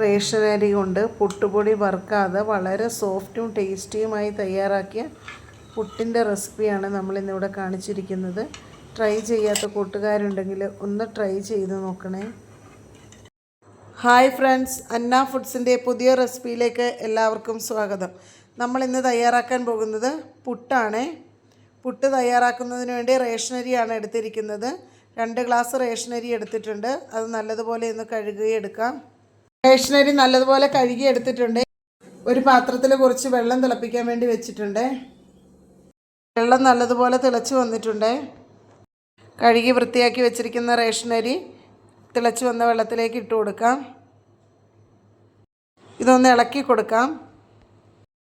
റേഷനരി കൊണ്ട് പുട്ടുപൊടി വറുക്കാതെ വളരെ സോഫ്റ്റും ടേസ്റ്റിയുമായി തയ്യാറാക്കിയ പുട്ടിന്റെ റെസിപ്പിയാണ് നമ്മൾ നമ്മളിന്നിവിടെ കാണിച്ചിരിക്കുന്നത്. ട്രൈ ചെയ്യാത്ത കൂട്ടുകാരുണ്ടെങ്കിൽ ഒന്ന് ട്രൈ ചെയ്ത് നോക്കണേ. ഹായ് ഫ്രണ്ട്സ് അന്ന ഫുഡ്സിന്റെ പുതിയ റെസിപ്പിയിലേക്ക് എല്ലാവർക്കും സ്വാഗതം. നമ്മൾ ഇന്ന് തയ്യാറാക്കാൻ പോകുന്നത് പുട്ടാണ്. പുട്ട് തയ്യാറാക്കുന്നതിന് വേണ്ടി റേഷനരിയാണ് എടുത്തിരിക്കുന്നത്. രണ്ട് ഗ്ലാസ് റേഷനരി എടുത്തിട്ടുണ്ട്. അത് നല്ലതുപോലെ ഒന്ന് കഴുകി റേഷനരി നല്ലതുപോലെ കഴുകി എടുത്തിട്ടുണ്ട്. ഒരു പാത്രത്തിൽ കുറച്ച് വെള്ളം തിളപ്പിക്കാൻ വേണ്ടി വെച്ചിട്ടുണ്ട്. വെള്ളം നല്ലതുപോലെ തിളച്ച് വന്നിട്ടുണ്ട്. കഴുകി വൃത്തിയാക്കി വെച്ചിരിക്കുന്ന റേഷനരി തിളച്ച് വന്ന വെള്ളത്തിലേക്ക് ഇട്ട് കൊടുക്കാം. ഇതൊന്ന് ഇളക്കി കൊടുക്കാം.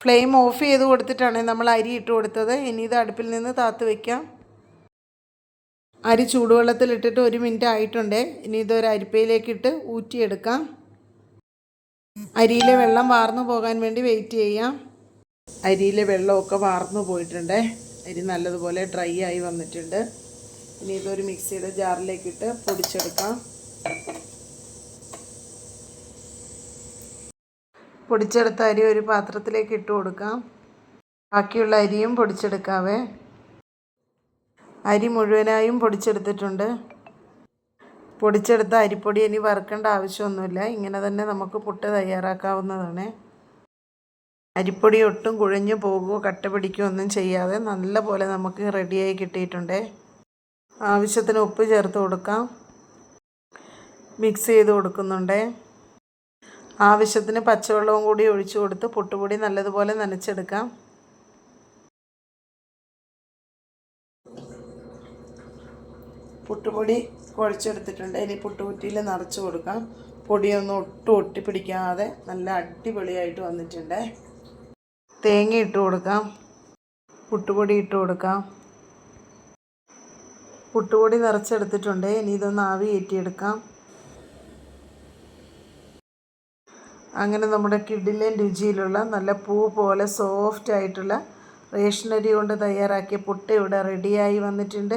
ഫ്ലെയിം ഓഫ് ചെയ്ത് കൊടുത്തിട്ടാണ് നമ്മൾ അരി ഇട്ട് കൊടുത്തത്. ഇനി ഇത് അടുപ്പിൽ നിന്ന് താത്ത് വയ്ക്കാം അരി ചൂടുവെള്ളത്തിൽ ഇട്ടിട്ട് ഒരു മിനിറ്റ് ആയിട്ടുണ്ട്. ഇനി ഇതൊരു അരിപ്പയിലേക്ക് ഇട്ട് ഊറ്റിയെടുക്കാം. അരിയിലെ വെള്ളം വാർന്നു പോകാൻ വേണ്ടി വെയിറ്റ് ചെയ്യാം. അരിയിലെ വെള്ളമൊക്കെ വാർന്നു പോയിട്ടുണ്ട്. അരി നല്ലതുപോലെ ഡ്രൈ ആയി വന്നിട്ടുണ്ട്. ഇനി ഇതൊരു മിക്സിയുടെ ജാറിലേക്ക് ഇട്ട് പൊടിച്ചെടുക്കാം. പൊടിച്ചെടുത്ത അരി ഒരു പാത്രത്തിലേക്ക് ഇട്ട് കൊടുക്കാം. ബാക്കിയുള്ള അരിയും പൊടിച്ചെടുക്കാവേ. അരി മുഴുവനായും പൊടിച്ചെടുത്തിട്ടുണ്ട്. പൊടിച്ചെടുത്ത അരിപ്പൊടി ഇനി വറുക്കേണ്ട ആവശ്യമൊന്നുമില്ല. ഇങ്ങനെ തന്നെ നമുക്ക് പുട്ട് തയ്യാറാക്കാവുന്നതാണ്. അരിപ്പൊടി ഒട്ടും കുഴഞ്ഞു പോകുകയോ കട്ട പിടിക്കുകയോ ഒന്നും ചെയ്യാതെ നല്ല പോലെ നമുക്ക് റെഡിയായി കിട്ടിയിട്ടുണ്ട്. ആവശ്യത്തിന് ഉപ്പ് ചേർത്ത് കൊടുക്കാം. മിക്സ് ചെയ്ത് കൊടുക്കുന്നുണ്ട്. ആവശ്യത്തിന് പച്ചവെള്ളവും കൂടി ഒഴിച്ചു കൊടുത്ത് പുട്ടുപൊടി നല്ലതുപോലെ നനച്ചെടുക്കാം. പുട്ടുപൊടി കുഴച്ചെടുത്തിട്ടുണ്ട്. ഇനി പുട്ടുകുറ്റിയിൽ നിറച്ച് കൊടുക്കാം. പൊടിയൊന്നും ഒട്ടും ഒട്ടിപ്പിടിക്കാതെ നല്ല അടിപൊളിയായിട്ട് വന്നിട്ടുണ്ട്. തേങ്ങ ഇട്ട് കൊടുക്കാം. പുട്ടുപൊടി ഇട്ട് കൊടുക്കാം. പുട്ടുപൊടി നിറച്ചെടുത്തിട്ടുണ്ട്. ഇനി ഇതൊന്ന് ആവി ഏറ്റിയെടുക്കാം അങ്ങനെ നമ്മുടെ കിഡിലെ രുചിയിലുള്ള നല്ല പൂ പോലെ സോഫ്റ്റ് ആയിട്ടുള്ള റേഷനരി കൊണ്ട് തയ്യാറാക്കിയ പുട്ട് ഇവിടെ റെഡിയായി വന്നിട്ടുണ്ട്.